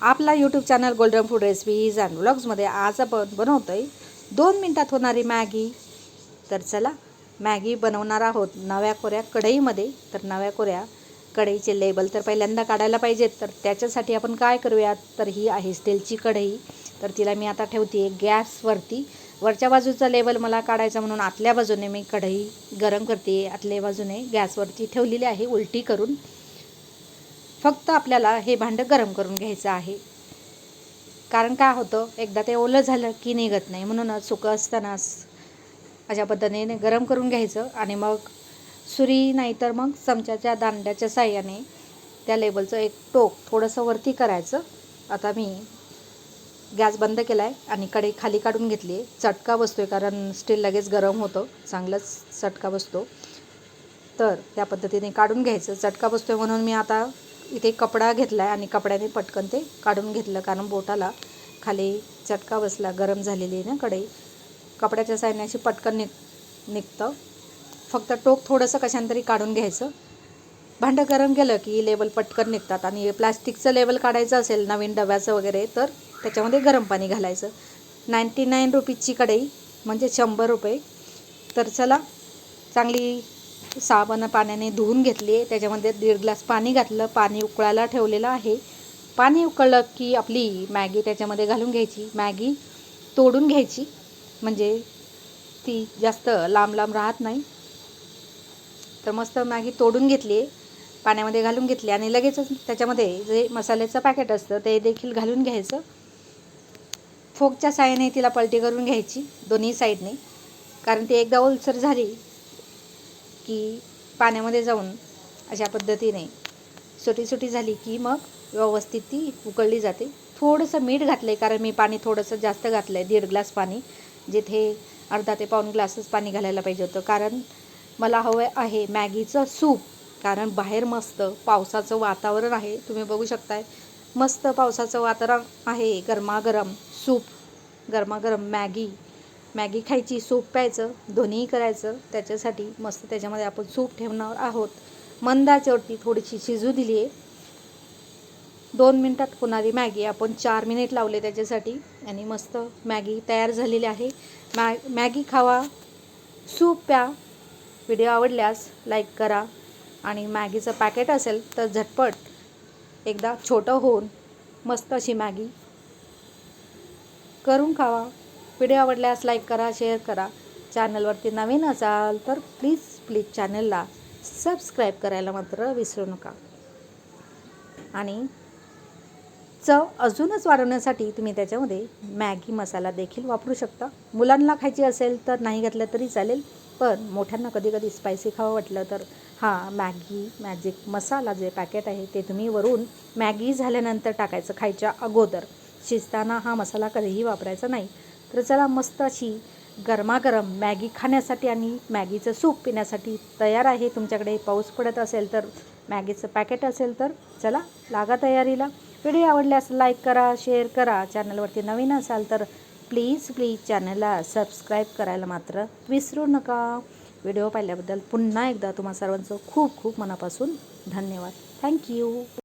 आपला YouTube channel golden food recipes and व्लॉग्समध्ये आज आपण बनवतो आहे दोन मिनटात होणारी मॅगी. तर चला मॅगी बनवणार आहोत नव्या कोऱ्या कढईमध्ये. तर नव्या कोऱ्या कढईचे लेबल तर पहिल्यांदा काढायला पाहिजेत. तर त्याच्यासाठी आपण काय करूयात? तर ही आहे स्टीलची कढई. तर तिला मी आता ठेवते आहे गॅसवरती वरच्या बाजूचा लेबल मला काढायचा म्हणून आतल्या बाजूने मी कढई गरम करते आतल्या बाजूने गॅसवरती ठेवलेली आहे उलटी करून. फक्त आपल्याला हे भांडं गरम करून घ्यायचं आहे. कारण काय होतं? एकदा ते ओलं झालं की निघत नाही. म्हणूनच सुकं असतानाच अशा पद्धतीने गरम करून घ्यायचं आणि मग सुरी नाही तर मग चमच्याच्या दांड्याच्या साह्याने त्या लेबलचं एक टोक थोडंसं वरती करायचं. आता मी गॅस बंद केला आहे आणि कढई खाली काढून घेतली आहे. चटका बसतो आहे कारण स्टील लगेच गरम होतं. चांगलंच चटका बसतो. तर त्या पद्धतीने काढून घ्यायचं. चटका बसतो आहे म्हणून मी आता इथे कपडा घेतला आहे आणि कपड्याने पटकन ते काढून घेतलं कारण बोटाला खाली चटका बसला गरम झालेली आहे ना कढई. कपड्याच्या सायन्याशी पटकन निघ निघतं. फक्त टोक थोडंसं कशाने काढून घ्यायचं. भांडं गरम केलं की लेवल पटकन निघतात आणि प्लास्टिकचं लेवल काढायचं असेल नवीन डब्याचं वगैरे तर त्याच्यामध्ये गरम पाणी घालायचं. नाईंटी नाईन रुपीजची कढई म्हणजे शंभर रुपये. तर चला चांगली साबण पाण्याने धुवून घेतली आहे. त्याच्यामध्ये दीड ग्लास पाणी घातलं. पाणी उकळायला ठेवलेलं आहे. पाणी उकळलं की आपली मॅगी त्याच्यामध्ये घालून घ्यायची. मॅगी तोडून घ्यायची. म्हणजे ती जास्त लांब लांब राहत नाही. तर मस्त मॅगी तोडून घेतली आहे. पाण्यामध्ये घालून घेतली आणि लगेचच त्याच्यामध्ये जे मसाल्याचं पॅकेट असतं ते देखील घालून घ्यायचं. फोकच्या साह्याने तिला पलटी करून घ्यायची. दोन्ही साईडने कारण ती एकदा ओलसर झाली की पाण्यामध्ये जाऊन अशा पद्धतीने सुटी सुटी झाली की मग व्यवस्थित ती उकळली जाते. थोडंसं मीठ घातलं आहे कारण मी पाणी थोडंसं जास्त घातलं आहे दीड ग्लास पाणी जिथे अर्धा ते पाऊण ग्लासच पाणी घालायला पाहिजे होतं. कारण मला हवं आहे मॅगीचं सूप कारण बाहेर मस्त पावसाचं वातावरण आहे. तुम्ही बघू शकताय मस्त पावसाचं वातावरण आहे. गरमागरम सूप गरमागरम मॅगी मॅगी खायची सूप प्यायचं दोन्हीही करायचं. त्याच्यासाठी मस्त त्याच्यामध्ये आपण सूप ठेवणार आहोत. मंदाच्यावरती थोडीशी शिजू दिली आहे दोन मिनटात होणारी मॅगी आपण चार मिनिट लावले त्याच्यासाठी आणि मस्त मॅगी तयार झालेली आहे. मॅ मॅगी खावा सूप प्या. व्हिडिओ आवडल्यास लाईक करा आणि मॅगीचं पॅकेट असेल तर झटपट एकदा छोटं होऊन मस्त अशी मॅगी करून खावा. व्हिडिओ आवडल्यास लाईक करा शेअर करा. चॅनलवरती नवीन असाल तर प्लीज प्लीज चॅनलला सबस्क्राईब करायला मात्र विसरू नका. आणि चव अजूनच वाढवण्यासाठी तुम्ही त्याच्यामध्ये मॅगी मसाला देखील वापरू शकता. मुलांना खायची असेल तर नाही घातलं तरी चालेल पण मोठ्यांना कधी कधी स्पायसी खावं वाटलं तर हा मॅगी मॅजिक मसाला जे पॅकेट आहे ते तुम्ही वरून मॅगी झाल्यानंतर टाकायचं खायच्या अगोदर. शिजताना हा मसाला कधीही वापरायचा नाही. तर चला मस्त अशी गरमागरम मॅगी खाण्यासाठी आणि मॅगीचं सूप पिण्यासाठी तयार आहे. तुमच्याकडे पाऊस पडत असेल तर मॅगीचं पॅकेट असेल तर चला लागा तयारीला. व्हिडिओ आवडल्यास लाईक करा शेअर करा. चॅनलवरती नवीन असाल तर प्लीज प्लीज चॅनलला सबस्क्राईब करायला मात्र विसरू नका. व्हिडिओ पाहिल्याबद्दल पुन्हा एकदा तुम्हा सर्वांचं खूप खूप मनापासून धन्यवाद. थँक्यू